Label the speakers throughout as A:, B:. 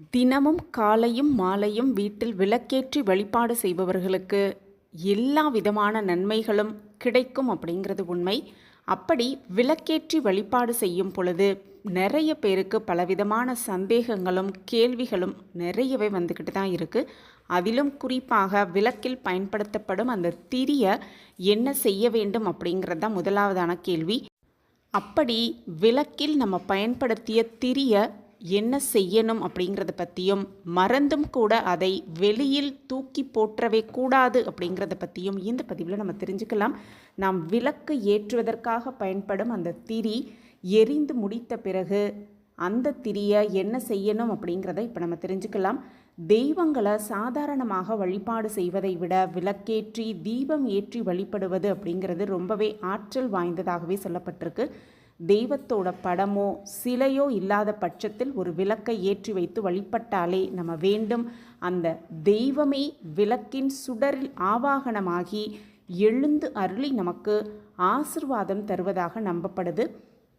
A: தினமும் காலையும் மாலையும் வீட்டில் விளக்கேற்றி வழிபாடு செய்பவர்களுக்கு எல்லா விதமான நன்மைகளும் கிடைக்கும் அப்படிங்கிறது உண்மை. அப்படி விளக்கேற்றி வழிபாடு செய்யும் பொழுது நிறைய பேருக்கு பலவிதமான சந்தேகங்களும் கேள்விகளும் நிறையவே வந்துக்கிட்டு தான் இருக்குது அதிலும் குறிப்பாக விளக்கில் பயன்படுத்தப்படும் அந்த திரியை என்ன செய்ய வேண்டும் அப்படிங்கிறது தான் முதலாவதான கேள்வி. அப்படி விளக்கில் நம்ம பயன்படுத்திய திரிய என்ன செய்யணும் அப்படிங்கிறத பற்றியும் மறந்தும் கூட அதை வெளியில் தூக்கி போற்றவே கூடாது அப்படிங்கிறத பற்றியும் இந்த பதிவில் நம்ம தெரிஞ்சுக்கலாம். நாம் விளக்கு ஏற்றுவதற்காக பயன்படும் அந்த திரி எரிந்து முடித்த பிறகு அந்த திரியை என்ன செய்யணும் அப்படிங்கிறத இப்போ நம்ம தெரிஞ்சுக்கலாம். தெய்வங்களை சாதாரணமாக வழிபாடு செய்வதை விட விளக்கேற்றி தீபம் ஏற்றி வழிபடுவது அப்படிங்கிறது ரொம்பவே ஆற்றல் வாய்ந்ததாகவே சொல்லப்பட்டிருக்கு. தெய்வத்தோட படமோ சிலையோ இல்லாத பட்சத்தில் ஒரு விளக்கை ஏற்றி வைத்து வழிபட்டாலே நம்ம வேண்டும். அந்த தெய்வமே விளக்கின் சுடரில் ஆவாகனமாகி எழுந்து அருளி நமக்கு ஆசிர்வாதம் தருவதாக நம்பப்படுது.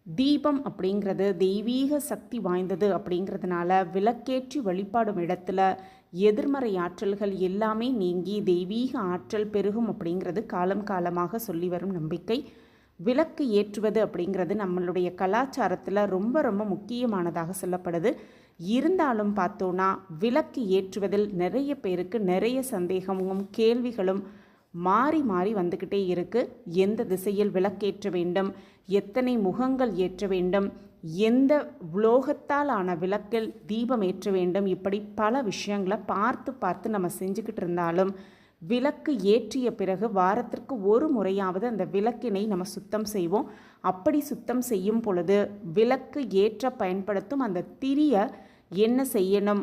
A: தீபம் அப்படிங்கிறது தெய்வீக சக்தி வாய்ந்தது அப்படிங்கிறதுனால விளக்கேற்றி வழிபாடும் இடத்துல எதிர்மறை ஆற்றல்கள் எல்லாமே நீங்கி தெய்வீக ஆற்றல் பெருகும் அப்படிங்கிறது காலம் காலமாக சொல்லி வரும் நம்பிக்கை. விளக்கு ஏற்றுவது அப்படிங்கிறது நம்மளுடைய கலாச்சாரத்தில் ரொம்ப ரொம்ப முக்கியமானதாக சொல்லப்படுது. இருந்தாலும் பார்த்தோன்னா விளக்கு ஏற்றுவதில் நிறைய பேருக்கு நிறைய சந்தேகமும் கேள்விகளும் மாறி மாறி வந்துக்கிட்டே இருக்குது எந்த திசையில் விளக்கேற்ற வேண்டும்? எத்தனை முகங்கள் ஏற்ற வேண்டும்? எந்த உலோகத்தால் ஆன விளக்கில் தீபம் ஏற்ற வேண்டும்? இப்படி பல விஷயங்களை பார்த்து பார்த்து நம்ம செஞ்சுக்கிட்டு இருந்தாலும் விளக்கு ஏற்றிய பிறகு வாரத்திற்கு ஒரு முறையாவது அந்த விளக்கினை நம்ம சுத்தம் செய்வோம். அப்படி சுத்தம் செய்யும் பொழுது விளக்கு ஏற்ற பயன்படுத்தும் அந்த திரிய என்ன செய்யணும்?